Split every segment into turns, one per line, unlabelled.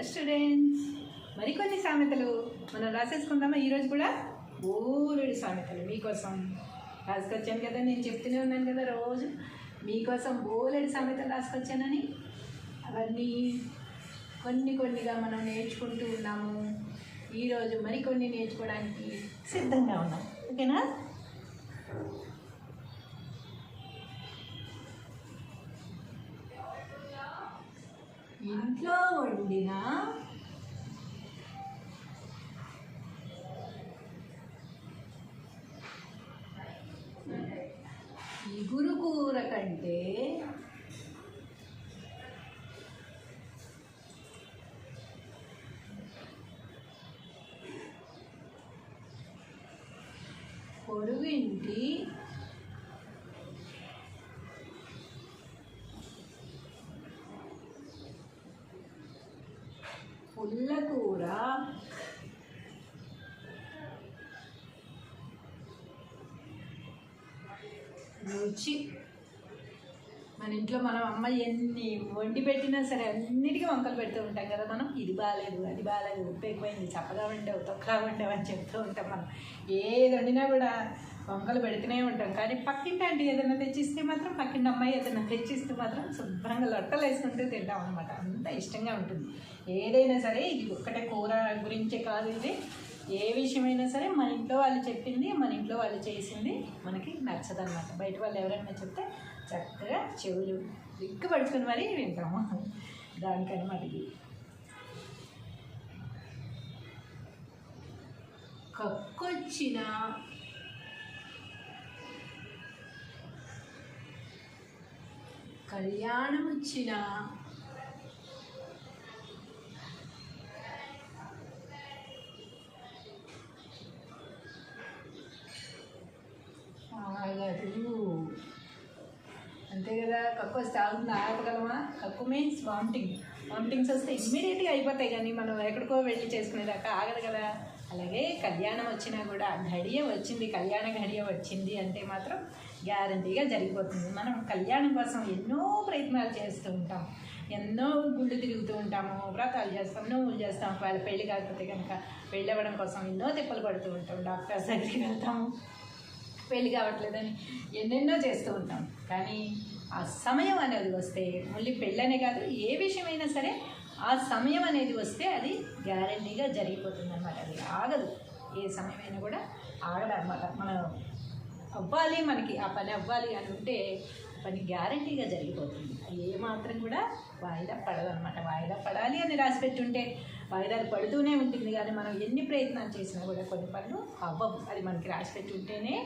Hello students మరికొన్ని సామెతలు మనం రాసేసుకుందామా? ఈరోజు కూడా బోరుడి సామెతలు. మీకోసం రాసుకొచ్చాను కదా నేను చెప్తూనే ఉన్నాను కదా రోజు. మీకోసం బోలెడు సామెతలు రాసుకొచ్చానని. అవన్నీ కొన్ని కొన్నిగా మనం నేర్చుకుంటూ ఉన్నాము. ఈరోజు మరికొన్ని నేర్చుకోవడానికి సిద్ధంగా ఉన్నాం. ఓకేనా? ఇంట్లో వండిన ఇగురు కూర కంటే పొరుగింటి రుచి మన ఇంట్లో మనం అమ్మ ఎన్ని వండి పెట్టినా సరే అన్నిటికీ వంకలు పెడుతూ ఉంటాం కదా మనం. ఇది బాగాలేదు అది బాగాలేదు ఉప్పు ఎక్కువైంది చప్పగా వండావు తొక్కగా వండావు అని చెప్తూ ఉంటాం మనం. ఏది వండినా కూడా వంకలు పెడుతూనే ఉంటాం. కానీ పక్కింటి అంటే ఏదైనా తెచ్చిస్తే మాత్రం పక్కింటి అమ్మాయి ఏదైనా తెచ్చిస్తే మాత్రం శుభ్రంగా లొట్టలు వేసుకుంటూ తింటాం అనమాట అంత ఇష్టంగా ఉంటుంది. ఏదైనా సరే ఇది ఒక్కటే కూర గురించే కాదు ఇది. ఏ విషయమైనా సరే మన ఇంట్లో వాళ్ళు చెప్పింది మన ఇంట్లో వాళ్ళు చేసింది మనకి నచ్చదన్నమాట. బయట వాళ్ళు ఎవరైనా చెప్తే చక్కగా చెవులు దిక్కు పడుకుని మరీ వింటాము. దానికనమాట ఇది. కక్కొచ్చిన కళ్యాణం వచ్చిన ఆగగలమా మీన్స్ వామిటింగ్ వామిటింగ్స్ వస్తే ఇమ్మీడియట్గా అయిపోతాయి కానీ మనం ఎక్కడికో వెళ్ళి చేసుకునేదాకా ఆగదు కదా. అలాగే కళ్యాణం వచ్చినా కూడా ఘడియ వచ్చింది కళ్యాణ ఘడియ వచ్చింది అంటే మాత్రం గ్యారంటీగా జరిగిపోతుంది. మనం కళ్యాణం కోసం ఎన్నో ప్రయత్నాలు చేస్తూ ఉంటాం. ఎన్నో గుళ్ళు తిరుగుతూ ఉంటాము వ్రతాలు చేస్తాం నువ్వులు చేస్తాం. వాళ్ళ పెళ్ళి కాకపోతే కనుక పెళ్ళి అవ్వడం కోసం ఎన్నో తిప్పలు పడుతూ ఉంటాం. డాక్టర్స్ దగ్గరికి వెళ్తాము. పెళ్ళి కావట్లేదని ఎన్నెన్నో చేస్తూ ఉంటాం. కానీ ఆ సమయం అనేది వస్తే మళ్ళీ పెళ్ళనే కాదు ఏ విషయమైనా సరే ఆ సమయం అనేది వస్తే అది గ్యారంటీగా జరిగిపోతుంది అనమాట అది ఆగదు. ఏ సమయమైనా కూడా ఆగదన్నమాట. మనం అవ్వాలి మనకి ఆ పని అవ్వాలి అని ఉంటే పని గ్యారంటీగా జరిగిపోతుంది. ఏ మాత్రం కూడా వాయిదా పడదనమాట వాయిదా పడాలి అని రాసి పెట్టుంటే వాయిదాలు పడుతూనే ఉంటుంది. కానీ మనం ఎన్ని ప్రయత్నాలు చేసినా కూడా కొన్ని పనులు అవ్వవు. అది మనకి రాసి అవుతుంది ఉంటేనే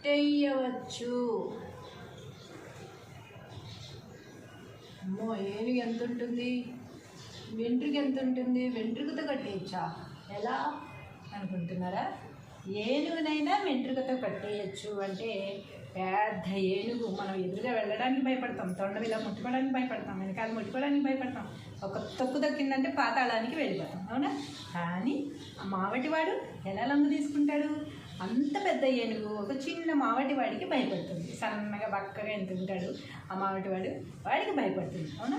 కట్టేయవచ్చు. అమ్మో ఏనుగు ఎంత ఉంటుంది వెంట్రుక ఎంత ఉంటుంది వెంట్రుకతో కట్టేయచ్చా? ఎలా? అనుకుంటున్నారా? ఏనుగునైనా వెంట్రుకతో కట్టేయచ్చు. అంటే పెద్ద ఏనుగు. మనం ఎదురుగా వెళ్ళడానికి భయపడతాం. తొండం ఇలా ముట్టుకోవడానికి భయపడతాం. వెనకాల ముట్టుకోవడానికి భయపడతాం. ఒక తొక్కు దక్కిందంటే పాతాళానికి వెళ్ళిపోతాం. అవునా? కానీ ఆ మావటివాడు ఎలా లంగు తీసుకుంటాడు? అంత పెద్ద ఏనుగు ఒక చిన్న మావటివాడికి భయపడుతుంది. సన్నగా బక్కగా ఎంత ఉంటాడు ఆ మావటి వాడు? వాడికి భయపడుతుంది అవునా?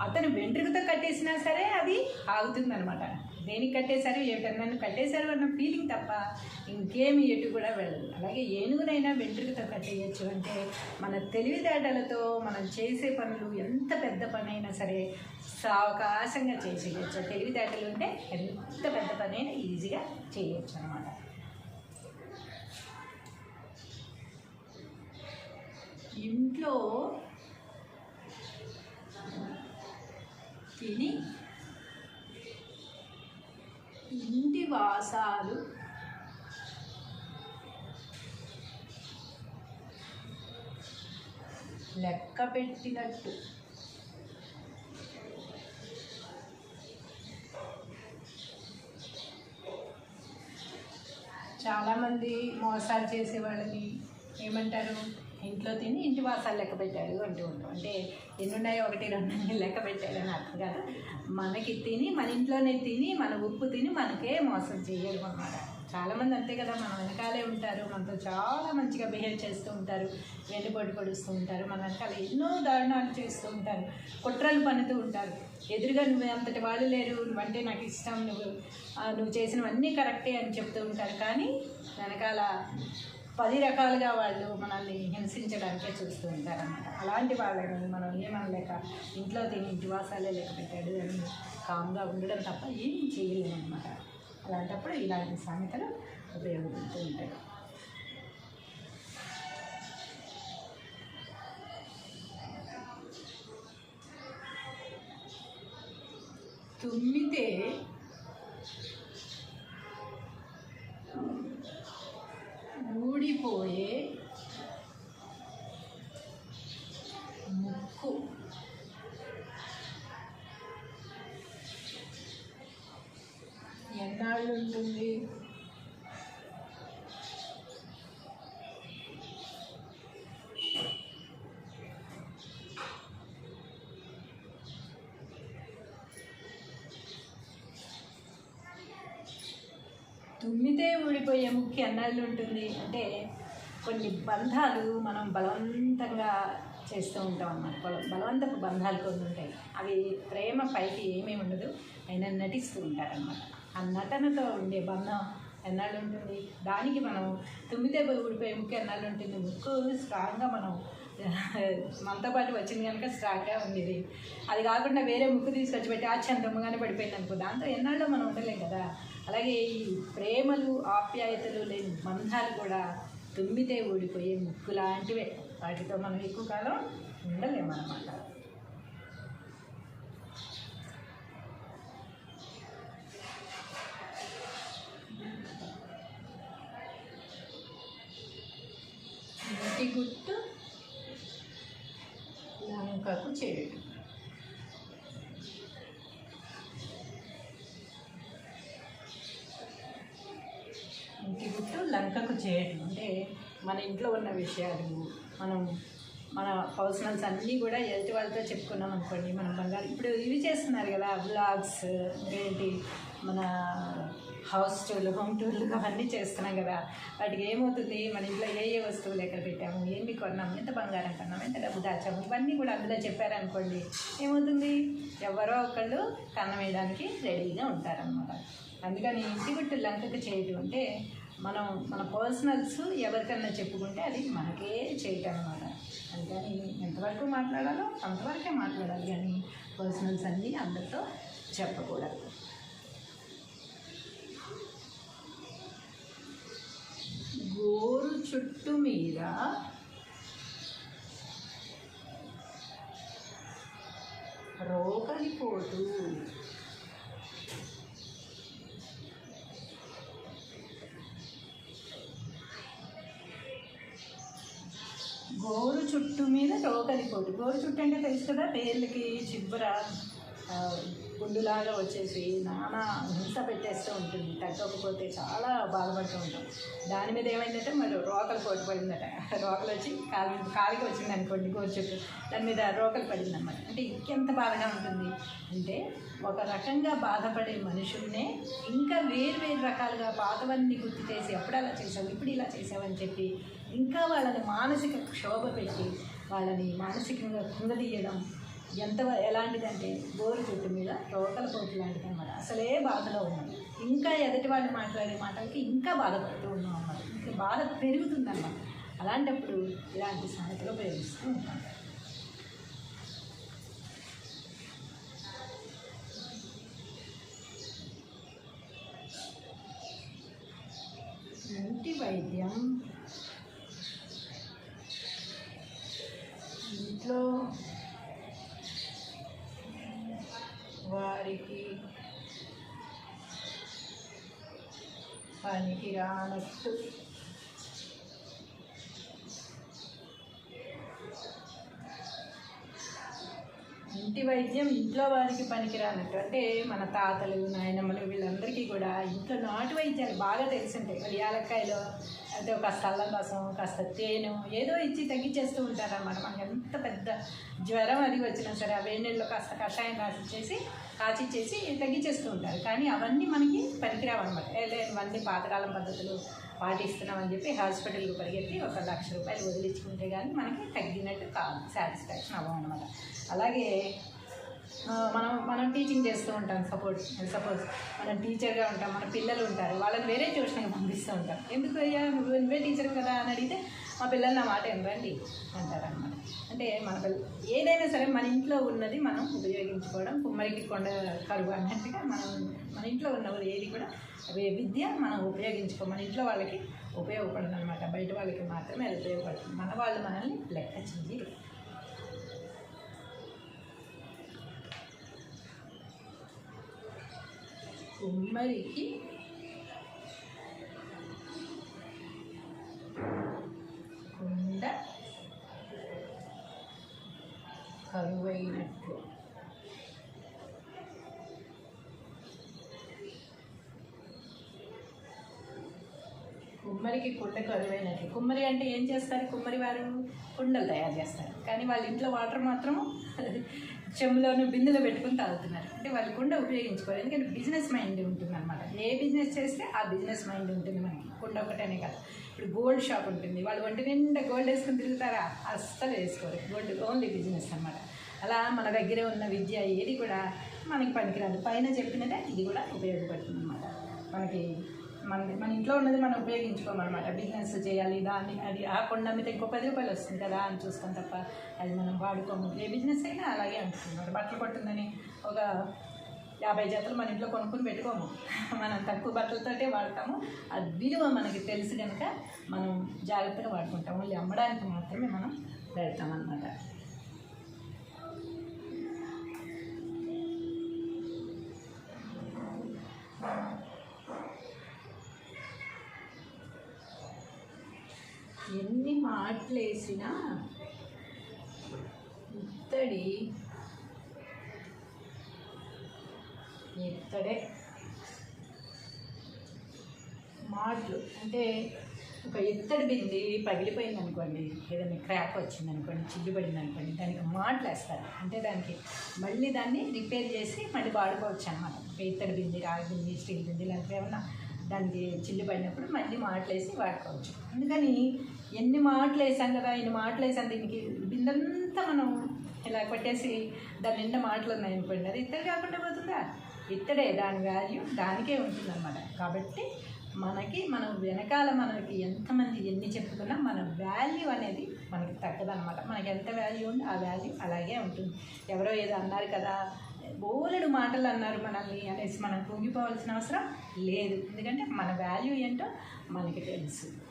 అతను వెంట్రుకతో కట్టేసినా సరే అది ఆగుతుంది అనమాట దేనికి కట్టేశారు? ఏమిటన్నా నన్ను కట్టేశారు అన్న ఫీలింగ్ తప్ప ఇంకేమి ఎటు కూడా వెళ్ళదు. అలాగే ఏనుగునైనా వెంట్రుకతో కట్టేయచ్చు అంటే మన తెలివితేటలతో మనం చేసే పనులు ఎంత పెద్ద పని అయినా సరే సావకాశంగా చేసేయచ్చు. తెలివితేటలు ఉంటే ఎంత పెద్ద పని అయినా ఈజీగా చేయొచ్చు అనమాట ఇంట్లో తిని ఇంటి వాసాలు లెక్క పెట్టినట్టు. చాలామంది మోసాలు చేసే వాళ్ళని ఏమంటారు? ఇంట్లో తిని ఇంటి వాసాలు లెక్క పెట్టాడు అంటూ ఉంటాం. అంటే ఎన్ని ఉన్నాయో ఒకటి రెండు లెక్క పెట్టాడు అని అర్థం కాదు. మనకి తిని మన ఇంట్లోనే తిని మన ఉప్పు తిని మనకే మోసం చేయడం అన్నమాట. చాలామంది అంతే కదా మన వెనకాలే ఉంటారు మనతో చాలా మంచిగా బిహేవ్ చేస్తూ ఉంటారు వెన్నుపోటు పొడుస్తూ ఉంటారు మన వెనకాల ఎన్నో దారుణాలు చేస్తూ ఉంటారు కుట్రలు పన్నుతూ ఉంటారు. ఎదురుగా నువ్వు అంతటి వాళ్ళు లేరు నువ్వంటే నాకు ఇష్టం నువ్వు నువ్వు చేసినవన్నీ కరెక్టే అని చెప్తూ ఉంటారు. కానీ వెనకాల పది రకాలుగా వాళ్ళు మనల్ని హింసించడానికే చూస్తూ ఉంటారన్నమాట. అలాంటి వాళ్ళని మనం ఏమనలేక ఇంట్లో తిని ఇంటి వాసాలే లేక పెట్టాడు అని కామ్గా ఉండడం తప్ప ఏం చేయలేము అనమాట అలాంటప్పుడు ఇలాంటి సామెతలు ఉపయోగపడుతూ ఉంటాయి. తుమ్మితే తుమ్మితే ముఖ్య ముక్కు ఎన్నాళ్ళు ఉంటుంది. అంటే కొన్ని బంధాలు మనం బలవంతంగా చేస్తూ ఉంటాం అన్నమాట. బల- బలవంతపు బంధాలు కొన్ని ఉంటాయి. అవి ప్రేమ పైకి ఏమేమి ఉండదు. అయినా నటిస్తూ ఉంటారన్నమాట. ఆ నటనతో ఉండే బంధం ఎన్నాళ్ళు ఉంటుంది? దానికి మనం తుమ్మితే ఊడిపోయే ముక్కు ఎన్నాళ్ళు ఉంటుంది. ముక్కు స్ట్రాంగ్గా మనం మనతో పాటు వచ్చింది కనుక స్ట్రాంగ్గా ఉండేది. అది కాకుండా వేరే ముక్కు తీసుకొచ్చి పెట్టి ఆ చందమ్మగానే పడిపోయింది అనుకో దాంతో ఎన్నాళ్ళు మనం ఉండలేం కదా. అలాగే ఈ ప్రేమలు ఆప్యాయతలు లేని బంధాలు కూడా తుమ్మితే ఊడిపోయే ముక్కు లాంటివే వాటితో మనం ఎక్కువ కాలం ఉండలేమన్నమాట. చేయడం అంటే మన ఇంట్లో ఉన్న విషయాలు మనం మన పర్సనల్స్ అన్నీ కూడా ఎదుటి వాళ్ళతో చెప్పుకున్నాం అనుకోండి మనం బంగారు ఇప్పుడు ఇవి చేస్తున్నారు కదా బ్లాగ్స్ ఏంటి మన హౌస్ టూర్లు హోమ్ టూర్లు అవన్నీ చేస్తున్నాం కదా వాటికి ఏమవుతుంది మన ఇంట్లో ఏ ఏ వస్తువులు ఎక్కడ పెట్టాము ఏమి కొన్నాము ఎంత బంగారం కొన్నాము ఎంత డబ్బు దాచాము ఇవన్నీ కూడా అందులో చెప్పారనుకోండి ఏమవుతుంది? ఎవరో ఒకళ్ళు కన్నం వేయడానికి రెడీగా ఉంటారనమాట అందుకని ఇంటి గుట్టు లంకకు చేయటం అంటే మనం మన పర్సనల్స్ ఎవరికన్నా చెప్పుకుంటే అది మనకే చేయటం అనమాట అందుకని ఎంతవరకు మాట్లాడాలో అంతవరకే మాట్లాడాలి కానీ పర్సనల్స్ అన్నీ అందరితో చెప్పకూడదు. గోరు చుట్టు మీద రోకలిపోటు రోకలిపోటు గోరు అంటే తెలుసు కదా పేర్లకి చిబ్బుర గుండులాగా వచ్చేసి నానా హింస పెట్టేస్తూ ఉంటుంది. తగ్గకపోతే చాలా బాధపడుతూ ఉంటాం. దాని మీద ఏమైందంటే మరి రోకలు పోటు రోకలు వచ్చి కాలు కాలికి వచ్చింది అనుకోండి గోరు చుట్టు. దాని మీద రోకలు పడిందన్నమాట. అంటే ఇంకెంత బాధగా ఉంటుంది అంటే ఒక రకంగా బాధపడే మనుషుల్నే ఇంకా వేరు వేరు రకాలుగా పాతవన్నీ గుర్తు చేసి ఎప్పుడలా అలా చేసావు ఇప్పుడు ఇలా చేసావని చెప్పి ఇంకా వాళ్ళని మానసిక క్షోభ పెట్టి వాళ్ళని మానసికంగా కుంగదీయడం ఎంత ఎలాంటిదంటే గోరు చుట్టు మీద రోకల పోటు లాంటిది అనమాట అసలే బాధలో ఉన్నాం. ఇంకా ఎదుటి వాళ్ళు మాట్లాడే మాటలకి ఇంకా బాధపడుతూ ఉన్నాం అన్నమాట. ఇంకా బాధ పెరుగుతుందన్నమాట. అలాంటప్పుడు ఇలాంటి సామెతలు ఉపయోగిస్తూ ఉంటాం ఇంటి వైద్యం ఇంట్లో వారికి రానట్టు ఇంటి వైద్యం ఇంట్లో వారికి పనికిరానట్టు. అంటే మన తాతలు నాయనమ్మలు వీళ్ళందరికీ కూడా ఇంట్లో నాటు వైద్యాలు బాగా తెలిసి మరి యాలక్కాయలో అంటే ఒక కాస్త అల్లం కోసం కాస్త తేనె ఏదో ఇచ్చి తగ్గించేస్తూ ఉంటారన్నమాట. మనకి ఎంత పెద్ద జ్వరం అది వచ్చినా సరే ఆ వేడి నీళ్ళలో కాస్త కషాయం రాసిచ్చేసి కాచిచ్చేసి తగ్గించేస్తూ ఉంటారు. కానీ అవన్నీ మనకి పనికిరావు అనమాట ఇవన్నీ పాతకాలం పద్ధతులు పాటిస్తున్నామని చెప్పి హాస్పిటల్కి పరిగెత్తి ఒక లక్ష రూపాయలు వదిలించుకుంటే కానీ మనకి తగ్గినట్టు కాదు. సాటిస్ఫాక్షన్ అవ్వం అనమాట అలాగే మనం మనం టీచింగ్ చేస్తూ ఉంటాం సపోజ్ సపోజ్ మనం టీచర్గా ఉంటాం మన పిల్లలు ఉంటారు వాళ్ళని వేరే ట్యూషన్కి పంపిస్తూ ఉంటాం. ఎందుకు అయ్యా? నువ్వే టీచర్ కదా అని అడిగితే మా పిల్లలు నా మాట వినరండి అంటారనమాట అంటే మన పిల్ల ఏదైనా సరే మన ఇంట్లో ఉన్నది మనం ఉపయోగించుకోవడం కుమ్మరికి కొండ కరువు అన్నట్టుగా మనం మన ఇంట్లో ఉన్నది ఏది కూడా విద్య మనం ఉపయోగించుకో మన ఇంట్లో వాళ్ళకి ఉపయోగపడదు అనమాట బయట వాళ్ళకి మాత్రమే అది ఉపయోగపడుతుంది. మన వాళ్ళు మనల్ని లెక్క చేయరు. కుమ్మరికి కుండ కరువైనట్లు. కుమ్మరికి కుండ కరువైనట్లు. కుమ్మరి అంటే ఏం చేస్తారు? కుమ్మరి వారు కుండలు తయారు చేస్తారు. కానీ వాళ్ళ ఇంట్లో వాటర్ మాత్రం చెంబులోను బిందెలో పెట్టుకుని తాగుతున్నారు. అంటే వాళ్ళు కుండ ఉపయోగించుకోవాలి ఎందుకంటే బిజినెస్ మైండ్ ఉంటుంది అనమాట ఏ బిజినెస్ చేస్తే ఆ బిజినెస్ మైండ్ ఉంటుంది మనకి. కుండ ఒకటనే కాదు. ఇప్పుడు గోల్డ్ షాప్ ఉంటుంది. వాళ్ళు ఒంటి నిండా గోల్డ్ వేసుకుని తిరుగుతారా? అస్సలు వేసుకోరు. గోల్డ్ ఓన్లీ బిజినెస్ అనమాట అలా మన దగ్గర ఉన్న విద్య ఏది కూడా మనకి పనికిరాదు. పైన చెప్పినదే ఇది కూడా ఉపయోగపడుతుంది అనమాట మనకి మన మన ఇంట్లో ఉన్నది మనం ఉపయోగించుకోమన్నమాట. బిజినెస్ చేయాలి దాన్ని అది ఆ కొండ అమ్మితే ఇంకో పది రూపాయలు వస్తుంది కదా అని చూస్తాం తప్ప అది మనం వాడుకోము. ఏ బిజినెస్ అయినా అలాగే అనుకుంటున్నారు బట్టలు పట్టుందని ఒక యాభై జతలు మన ఇంట్లో కొనుక్కొని పెట్టుకోము. మనం తక్కువ బట్టలతోటే వాడతాము. ఆ విలువ మనకి తెలుసు కనుక మనం జాగ్రత్తగా వాడుకుంటాము. ఓన్లీ అమ్మడానికి మాత్రమే మనం పెడతాం మాట్లేసిన ఇత్తడి. ఇత్తడే. మాటలు. అంటే ఒక ఇత్తడి బింది పగిలిపోయింది అనుకోండి ఏదైనా క్రాక్ వచ్చింది అనుకోండి చిల్లుపడింది అనుకోండి దానికి మాటలు వేస్తారు అంటే దానికి మళ్ళీ దాన్ని రిపేర్ చేసి మళ్ళీ వాడుకోవచ్చు అనమాట ఒక ఇత్తడి బింది రాగి బింది స్టీల్ బింది ఇలాంటివి ఏమన్నా దానికి చిల్లు పడినప్పుడు మళ్ళీ మాటలు వేసి వాడుకోవచ్చు. అందుకని ఎన్ని మాటలు వేసాం కదా ఎన్ని మాటలు వేసాం దీనికి? బిందంతా మనం ఇలా కొట్టేసి దాని నిండా మాటలు ఉన్నాయి అనుకోండి. అది ఇత్తడి కాకుండా పోతుందా? ఇత్తడే దాని వాల్యూ దానికే ఉంటుందన్నమాట. కాబట్టి మనకి మనం వెనకాల మనకి ఎంతమంది ఎన్ని చెప్పుకున్నా మన వాల్యూ అనేది మనకి తగ్గదన్నమాట. మనకి ఎంత వాల్యూ ఉందో ఆ వాల్యూ అలాగే ఉంటుంది. ఎవరో ఏదో అన్నారు కదా బోలెడు మాటలు అన్నారు మనల్ని అనేసి మనం కుంగిపోవాల్సిన అవసరం లేదు. ఎందుకంటే మన వాల్యూ ఏంటో మనకి తెలుసు.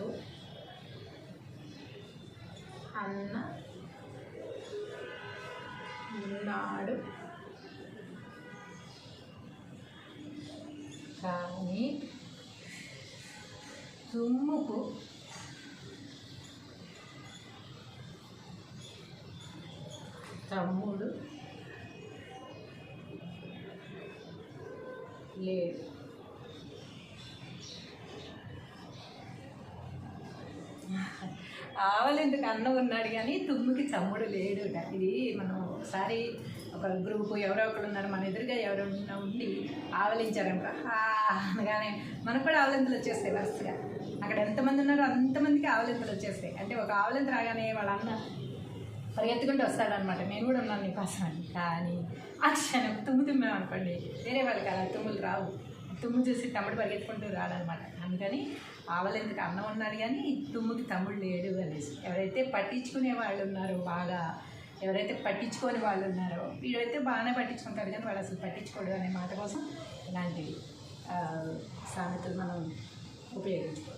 ఆవలింతతో అన్న. ఉన్నాడు కానీ తుమ్ముకు తమ్ముడు లేదు. ఆవలిందుకు అన్న ఉన్నాడు కానీ తుమ్ముకి తమ్ముడు లేడు ఇది మనం ఒకసారి ఒక గ్రూపు ఎవరో ఒకరు ఉన్నారు మన ఎదురుగా ఎవరైనా ఉండి ఆవలించారనుకో అనగానే మనకు కూడా ఆవలింతలు వచ్చేస్తాయి వరుసగా. అక్కడ ఎంతమంది ఉన్నారో అంతమందికి ఆవలింతలు వచ్చేస్తాయి. అంటే ఒక ఆవలింత రాగానే వాళ్ళ అన్న పరిగెత్తుకుంటూ వస్తాడనమాట నేను కూడా ఉన్నాను నీకోసం అని. కానీ ఆ క్షణం తుమ్ము తుమ్మామనుకోండి వేరే వాళ్ళకి అలా తుమ్ములు రావు. తుమ్ము చూసి తమ్ముడు పరిగెత్తుకుంటూ రాడనమాట. అందుకని ఆవలింతకు అన్నం ఉన్నాడు కానీ తుమ్ముకి తమ్ముడు లేడు అనేసి ఎవరైతే పట్టించుకునే వాళ్ళు ఉన్నారో బాగా ఎవరైతే పట్టించుకోని వాళ్ళు ఉన్నారో వీళ్ళైతే బాగానే పట్టించుకుంటారు కానీ వాళ్ళు అసలు పట్టించుకోడు అనే మాట కోసం ఇలాంటి సామెతలు మనం ఉపయోగించుకోవాలి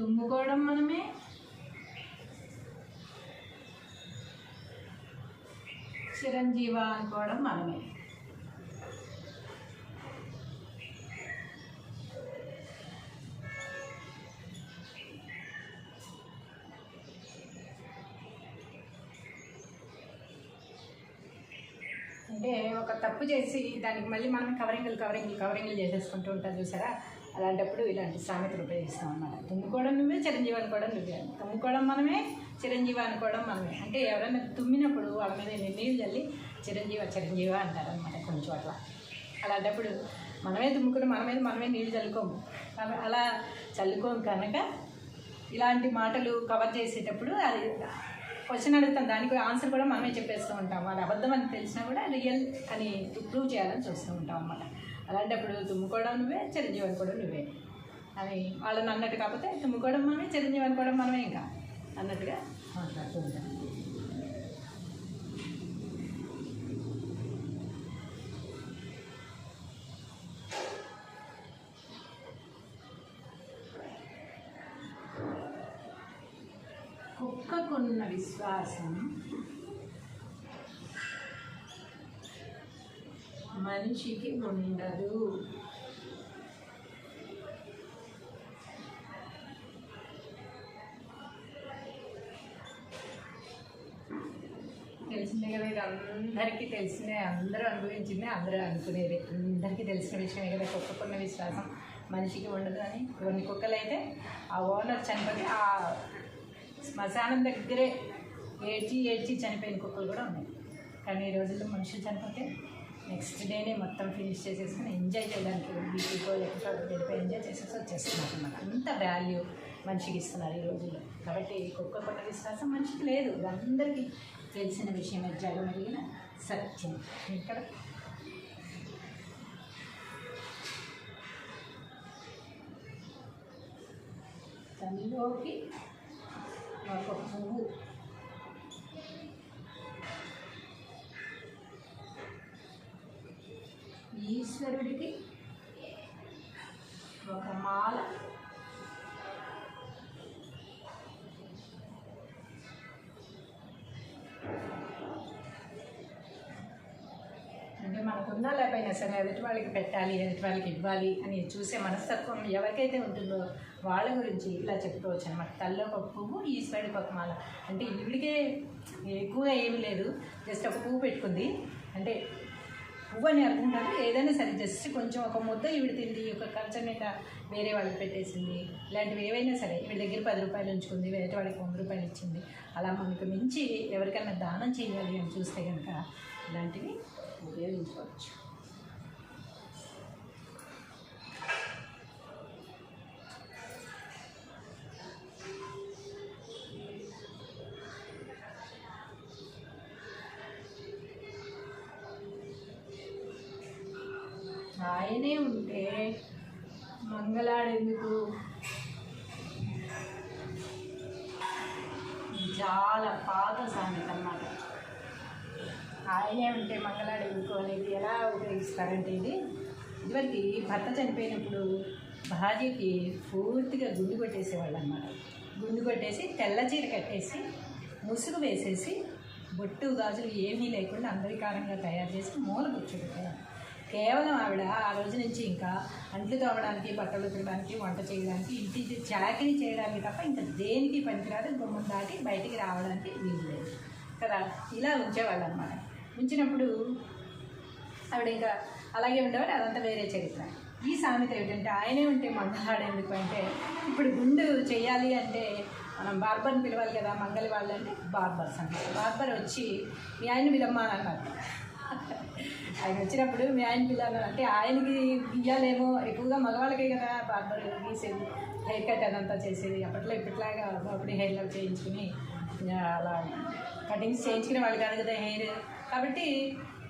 తుమ్ముకోవడం మనమే. చిరంజీవ అనుకోవడం మనమే. అంటే ఒక తప్పు చేసి దానికి మళ్ళీ మనం కవరింగ్లు కవరింగ్లు కవరింగ్లు చేసేసుకుంటూ ఉంటాం చూసారా? అలాంటప్పుడు ఇలాంటి సామెతలు ఉపయోగిస్తాం అనమాట తుమ్ముకోవడం నువ్వే చిరంజీవి అనుకోవడం నువ్వే తుమ్ముకోవడం మనమే చిరంజీవి అనుకోవడం మనమే. అంటే ఎవరైనా తుమ్మినప్పుడు వాళ్ళ మీద నీళ్ళు చల్లి చిరంజీవ చిరంజీవ అంటారనమాట కొన్ని చోట్ల. అలాంటప్పుడు మనమే తుమ్ముకుని మన మీద మనమే నీళ్ళు చల్లుకోము. అలా- అలా చల్లుకోము కనుక ఇలాంటి మాటలు కవర్ చేసేటప్పుడు అది క్వశ్చన్ అడుగుతాం. దానికి ఆన్సర్ కూడా మనమే చెప్పేస్తూ ఉంటాం. వాడు అబద్ధం అని తెలిసినా కూడా రియల్ అని ప్రూవ్ చేయాలని చూస్తూ ఉంటాం అన్నమాట. అలాంటప్పుడు తుమ్ముకోవడం నువ్వే చిరంజీవి అనుకోవడం నువ్వే. అని వాళ్ళని అన్నట్టు కాకపోతే తుమ్ముకోవడం మనమే చిరంజీవి అనుకోవడం మనమే ఇంకా. అన్నట్టుగా మాట్లాడుతూ ఉంటాం కుక్కకున్న విశ్వాసం మనిషికి ఉండదు తెలిసిందే కదా ఇది అందరికీ తెలిసిందే అందరూ అనుభవించిందే అందరూ అనుకునేది. అందరికీ తెలిసిన విషయమే కదా కుక్కకున్న విశ్వాసం మనిషికి ఉండదు అని. కొన్ని కుక్కలు అయితే ఆ ఓనర్ చనిపోతే ఆ శ్మశానం దగ్గరే ఏడ్చి ఏడ్చి చనిపోయిన కుక్కలు కూడా ఉన్నాయి. కానీ ఈ రోజుల్లో మనుషులు చనిపోతే నెక్స్ట్ డేనే మొత్తం ఫినిష్ చేసేసుకుని ఎంజాయ్ చేయడానికి బీపీకో ఎక్కడ వెళ్ళిపోయి ఎంజాయ్ చేసేసి వచ్చేస్తున్నారు అనమాట అంత వాల్యూ మనిషికి ఇస్తున్నారు ఈ రోజుల్లో. కాబట్టి కుక్క కొన్న విశ్వాసం మనిషికి లేదు. అందరికీ తెలిసిన విషయం జగమెరిగిన సత్యం. ఇక్కడ తనలోకి ఒక పువ్వు. ఈశ్వరుడికి ఒక మాల. అంటే మనకున్నా లేకపోయినా సరే ఎదుటి వాళ్ళకి పెట్టాలి ఎదుటి వాళ్ళకి ఇవ్వాలి అని చూసే మనస్తత్వం ఎవరికైతే ఉంటుందో వాళ్ళ గురించి ఇలా చెప్పుకోవచ్చు అనమాట తల్లి ఒక పువ్వు ఈశ్వరుడికి ఒక మాల. అంటే ఈవిడికే ఎక్కువగా ఏమి లేదు. జస్ట్ ఒక పువ్వు పెట్టుకుంది. అంటే అని అనుకుంటారు. ఏదైనా సరే జస్ట్ కొంచెం ఒక ముద్ద ఈవిడ తింది ఒక కంచం నిండా వేరే వాళ్ళకి పెట్టేసింది. ఇలాంటివి ఏవైనా సరే ఈవిడ దగ్గర పది రూపాయలు ఉంచుకుంది వేరే వాళ్ళకి వంద రూపాయలు ఇచ్చింది. అలా మనకు మించి ఎవరికైనా దానం చేయాలి అని చూస్తే కనుక ఇలాంటివి ఉపయోగించుకోవచ్చు. అంటే ఇది. ఇదివరకు భర్త చనిపోయినప్పుడు భార్యకి పూర్తిగా గుండు కొట్టేసేవాళ్ళు అన్నమాట గుండు కొట్టేసి తెల్ల చీర కట్టేసి ముసుగు వేసేసి బొట్టు గాజులు ఏమీ లేకుండా అందరికారంగా తయారు చేసి మూల కూర్చోబెట్టారు కేవలం ఆవిడ ఆ రోజు నుంచి ఇంకా అంట్లు తోమడానికి బట్టలు ఉతకడానికి వంట చేయడానికి ఇంటి చాకరీ చేయడానికి తప్ప ఇంకా దేనికి పనికిరాదు. గుమ్మం దాటి బయటికి రావడానికి వీలు లేదు. కదా? ఇలా ఉంచేవాళ్ళు అనమాట ఉంచినప్పుడు ఆవిడ ఇంకా అలాగే ఉండేవారు అదంతా వేరే చరిత్ర. ఈ సామెత ఏమిటంటే ఆయనే ఉంటే మంగళాడేందుకు అంటే ఇప్పుడు గుండు చేయాలి అంటే మనం బార్బర్ని పిలవాలి కదా మంగళి వాళ్ళు అంటే బార్బర్స్ అంటారు బార్బర్ వచ్చి మీ ఆయన పిలమ్మా అని అన్నారు. ఆయన వచ్చినప్పుడు మీ ఆయన పిల్లలు అంటే ఆయనకి ఇయ్యాలేమో ఎక్కువగా మగవాళ్ళకే కదా బార్బర్ గీసేది హెయిర్ కట్ అదంతా చేసేది. అప్పట్లో ఇప్పట్లాగా అప్పుడు హెయిర్లో చేయించుకుని అలా కటింగ్స్ చేయించుకునే వాళ్ళు కాదు కదా హెయిర్. కాబట్టి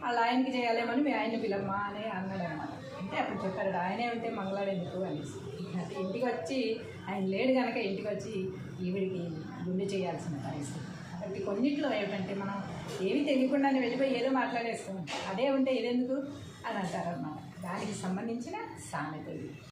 వాళ్ళ ఆయనకి చేయాలేమని మీ ఆయన పిల్లమ్మా అని అన్నాడు అనమాట అంటే అప్పుడు చెప్పారు ఆయనే ఉంటే మంగళాడు ఎందుకు? అనేసి. అంటే ఇంటికి వచ్చి ఆయన లేడు కనుక ఇంటికి వచ్చి ఈవిడికి గుండె చేయాల్సిన పరిస్థితి. కాబట్టి కొన్నిట్లో ఏమిటంటే మనం ఏమీ తెలియకుండానే వెళ్ళిపోయి ఏదో మాట్లాడేస్తాం. అదే ఉంటే ఇదెందుకు అని అంటారన్నమాట దానికి సంబంధించిన సామెత